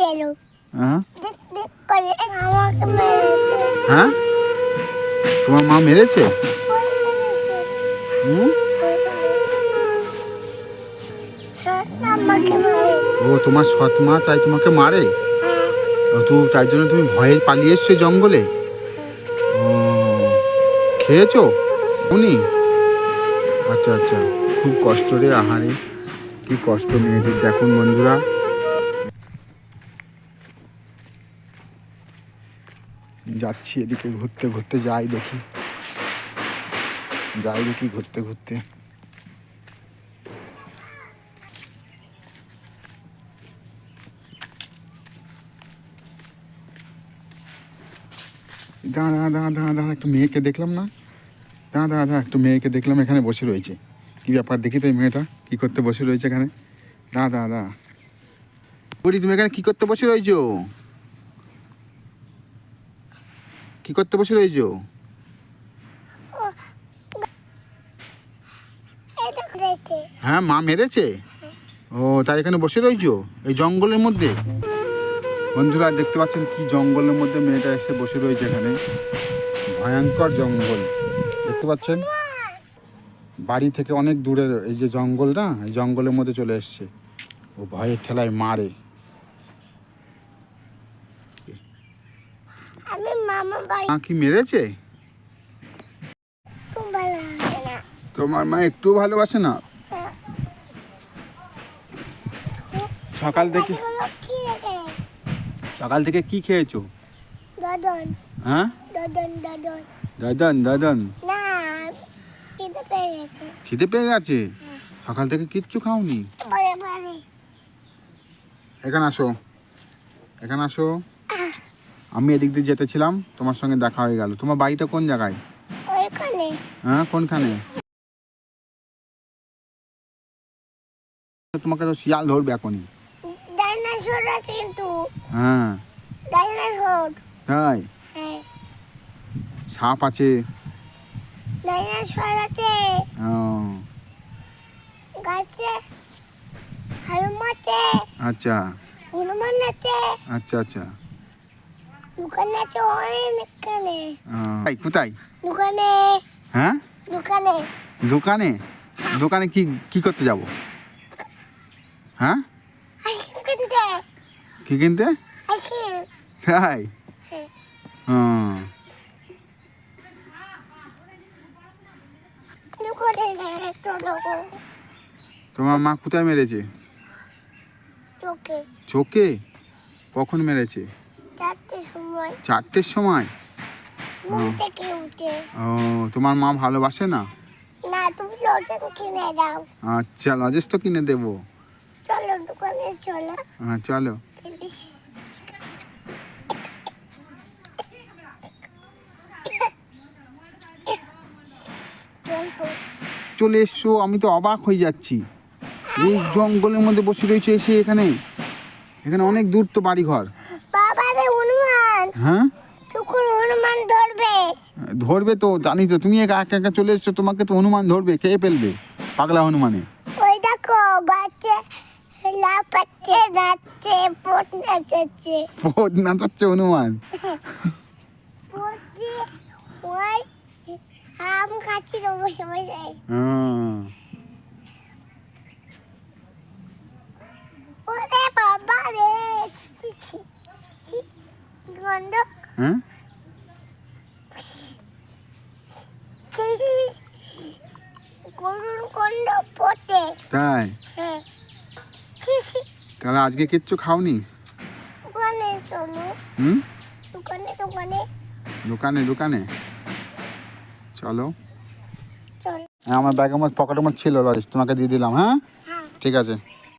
ছিল হ্যাঁ? হ্যাঁ? তোমার মা মেরেছে? ও তোমার সৎ মা তাই তোমাকে মারে? হ্যাঁ। তো তাই জন্য তুমি ভয়ে পালিয়ে এসছো জঙ্গলে? খেয়েছো? উনি আচ্ছা আচ্ছা। খুব কষ্ট রে আহারে। কি কষ্ট মেয়েদের। দেখুন বন্ধুরা যাচ্ছি এদিকে ঘুরতে ঘুরতে যাই দেখি। যাই দেখি ঘুরতে ঘুরতে। দাঁড়া দাঁড়া দাঁড়া দাঁড়া একটু মেয়েকে দেখলাম না? দাঁড়া দাঁড়া দাঁড়া, একটু মেয়েকে দেখলাম, এখানে বসে রয়েছে। কি ব্যাপার দেখি তো এই মেয়েটা, কি করতে বসে রয়েছে এখানে? দাঁড়া দাঁড়া দাঁড়া। বলি, তুমি এখানে কি করতে বসে রয়েছো? কি করতে বসে রয়েছো? হ্যাঁ মা মেরেছে? ও তাই এখানে বসে রয়েছো? এই জঙ্গলের মধ্যে? বন্ধুরা দেখতে পাচ্ছেন কি জঙ্গলের মধ্যে মেয়েটা এসে বসে রয়েছে এখানে? ভয়ঙ্কর জঙ্গল। দেখতে পাচ্ছেন? বাড়ি থেকে অনেক দূরে এই যে জঙ্গল না এই জঙ্গলের মধ্যে চলে এসছে। ও ভয়ের ঠেলায় মারে। আমি মামা বাড়ি মা কি মেরেছে? তোমার মা একটু ভালোবাসে না? সকাল থেকে সকাল থেকে কি খেয়েছো? দদন। হ্যাঁ? দদন দদন। দাদন দাদন। না খিদে পেয়ে গেছে। খিদে পেয়ে গেছে? সকাল থেকে কিচ্ছু খাওনি? এখানে আসো। এখানে আসো। আমি এদিক দিয়ে যেতেছিলাম তোমার সঙ্গে দেখা হয়ে গেল। তোমার বাড়িটা কোন জায়গায়? ওইখানে। হ্যাঁ কোনখানে? তোমাকে তো শিয়াল ধরবে এখনই। ডাইনোসর আছে কিন্তু। হ্যাঁ। ডাইনোসর। তাই? হ্যাঁ। সাপ আছে। ডাইনোসর আছে। ও, গাছে হনুমান আছে। আচ্ছা। হনুমান আছে। আচ্ছা আচ্ছা। দোকানে আছে অনেকখানে ও, কোথায়? দোকানে। হ্যাঁ? দোকানে। দোকানে? দোকানে কি কি করতে যাব? হ্যাঁ? কি কিনতে? তাই? হ্যাঁ। হুম তোমার মা কোথায় মেরেছে? চোখে। চোখে? কখন মেরেছে? সময়। চারটের সময়? ঘুম থেকে উঠে। ও তোমার মা ভালোবাসে না? না তুমি লোটেন কিনে দাও। আচ্ছা লজেস তো কিনে দেবো। চলো দোকানে চলো। হ্যাঁ চলো। চলে। এসছো আমি তো অবাক হয়ে যাচ্ছি। এই জঙ্গলের মধ্যে বসে রয়েছে এসে এখানে। এখানে অনেক দূর তো বাড়ি ঘর হ্যাঁ? হনুমান ধরবে। ধরবে তো জানি তো তুমি একা একা চলে এসছো তোমাকে তো হনুমান ধরবে খেয়ে ফেলবে পাগলা হনুমানে। ওই দেখো গাছে লাফাচ্ছে নাচছে পোট নাচাচ্ছে। বহুত নাচাচ্ছে হনুমান। ওই আম খাচ্ছিল বসে বসে। হ্যাঁ। হ্যাঁ? তাই? হ্যাঁ। তাহলে আজকে কিচ্ছু খাওনি? দোকানে হুম? দোকানে দোকানে। দোকানে দোকানে। চলো। হ্যাঁ আমার ব্যাগ আমার পকেটে আমার ছিল লজেস তোমাকে দিয়ে দিলাম হ্যাঁ। ঠিক আছে।